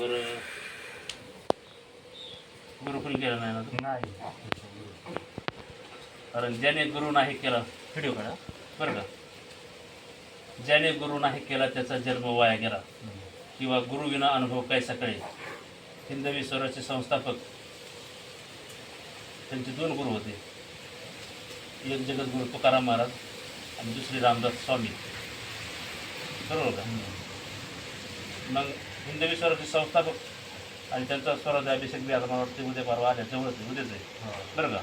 बरं. गुरुकुल केलं नाही ना? तू? नाही. कारण ज्याने गुरु नाही केला व्हिडिओ काढा. बरं का? ज्याने गुरु नाही केला त्याचा जन्म वाया गेला. किंवा गुरुविना अनुभव काय सकाळी. हिंदवी स्वराचे संस्थापक. त्यांचे दोन गुरु होते. एक जगद्गुरु तुकाराम महाराज आणि दुसरे रामदास स्वामी. बरोबर का? मग हिंदवी स्वराचे संस्थापक आणि त्यांचा स्वराचा अभिषेक बी आता मला वाटते उद्या परवा आल्या जवळच आहे उद्याच आहे. बरं का?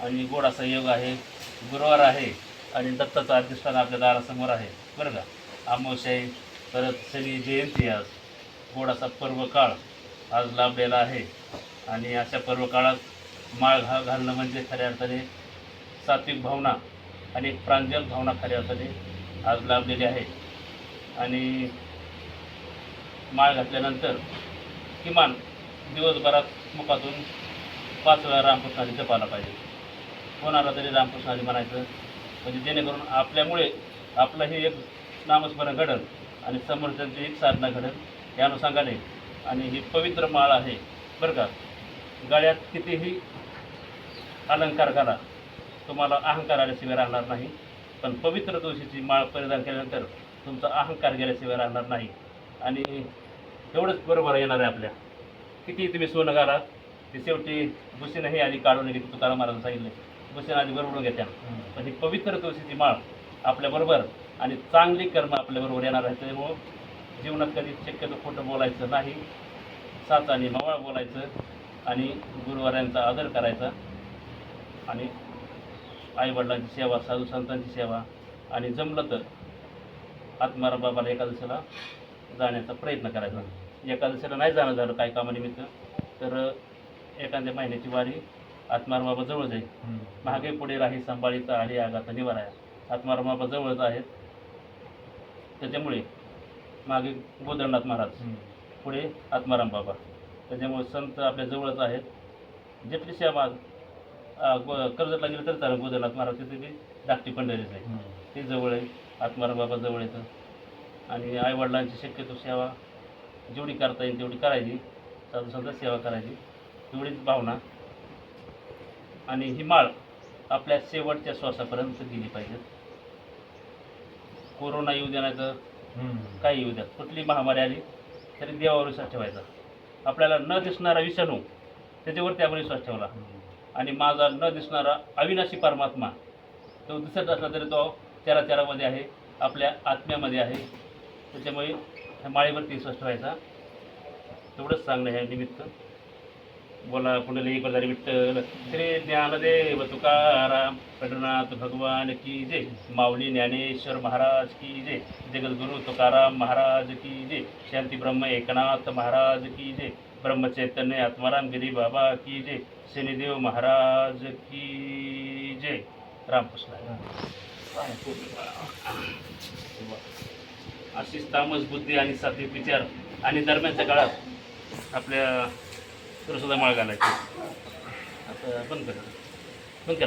आणि गोडाचा योग आहे गुरुवार आहे आणि दत्ताचं अधिष्ठान आपल्या दारासमोर आहे. बरं का? आहे परत शनी जयंती आज. गोडाचा पर्व काळ आज लाभलेला आहे. आणि अशा पर्व काळात माळ घा घालणं म्हणजे खऱ्या अर्थाने सात्विक भावना आणि प्रांजल भावना खऱ्या अर्थाने आज लाभलेली आहे. आणि माळ घातल्यानंतर किमान दिवसभरात मुखातून पाच वेळा रामकृष्णाने जपायला पाहिजे. कोणाला तरी रामकृष्णाने म्हणायचं. म्हणजे जेणेकरून आपल्यामुळे आपलं हे एक नामस्मरण घडल आणि समर्थांची एक साधना घडल या अनुषंगाने. आणि ही पवित्र माळ आहे बरं का. गळ्यात कितीही अलंकार करा तुम्हाला अहंकार आल्याशिवाय राहणार नाही. पण पवित्र तुळशीची माळ परिधान केल्यानंतर तुमचा अहंकार गेल्याशिवाय राहणार नाही. आणि एवढंच बरोबर येणार आहे आपल्या. किती तुम्ही सोनं घाला ते शेवटी भुसीनं हे आधी काढून घेतली तुकाराम महाराज सांगितले. भुसीनं आधी बरोबर घेत्या. पण ही पवित्र तुळशीची माळ आपल्याबरोबर आणि चांगली कर्म आपल्याबरोबर येणार आहे त्यामुळं जीवनात कधी शक्यतो खोटं बोलायचं नाही साच आणि मावळ बोलायचं आणि गुरुवारांचा आदर करायचा. आणि आईवडिलांची सेवा साधू संतांची सेवा आणि जमलं तर आत्माराम बाबाला एकादशीला जाण्याचा प्रयत्न करायचा. एकादशीला नाही जाणं झालं काही कामानिमित्त तर एखाद्या महिन्याची वारी आत्माराम बाबा जवळ जाईल महागे पुढे राही संभाळीचा आली आगाचा निवारा आहे. आत्माराम बाबा जवळच आहेत. त्याच्यामुळे मागे गोदरनाथ महाराज. पुढे आत्माराम बाबा त्याच्यामुळे संत आपल्या जवळच आहेत. जेथली सेवा कर्जतला गेलं तर चालेल. गोदरनाथ महाराज तिथे बी धाकटी पंढरीच आहे. ते जवळ आहे. आत्माराम बाबा जवळ येतं. आणि आईवडिलांची शक्यतो सेवा जेवढी करता येईल तेवढी करायची. साधू संत सेवा करायची. तेवढीच भावना. आणि ही माळ आपल्या शेवटच्या श्वासापर्यंत गेली पाहिजे. कोरोना येऊ दे नाही तर काही येऊ द्या कुठली महामारी आली तरी देवावर विश्वास ठेवायचा. आपल्याला न दिसणारा विषाणू त्याच्यावरती आपण विश्वास ठेवला. आणि माझा न दिसणारा अविनाशी परमात्मा तो दिसत असला तरी तो चराचरामध्ये आहे. आपल्या आत्म्यामध्ये आहे. त्याच्यामुळे ह्या माळेवरती विश्वास व्हायचा तेवढंच सांगणं ह्या निमित्त. बोला पुंडली पदारी विठ्ठल श्री ज्ञानदेव तुकाराम पंढरनाथ भगवान की जय. माऊली ज्ञानेश्वर महाराज की जय. जगद्गुरु तुकाराम महाराज की जय. शांती ब्रह्म एकनाथ महाराज की जय. ब्रह्मचैतन्य आत्माराम गिरी बाबा की जय. शनिदेव महाराज की जय. रामकृष्ण अशीच तामस बुद्धी आणि सात्विक विचार आणि दरम्यानच्या काळात आपल्या सुद्धा माळ घालायची. आता बंद करा.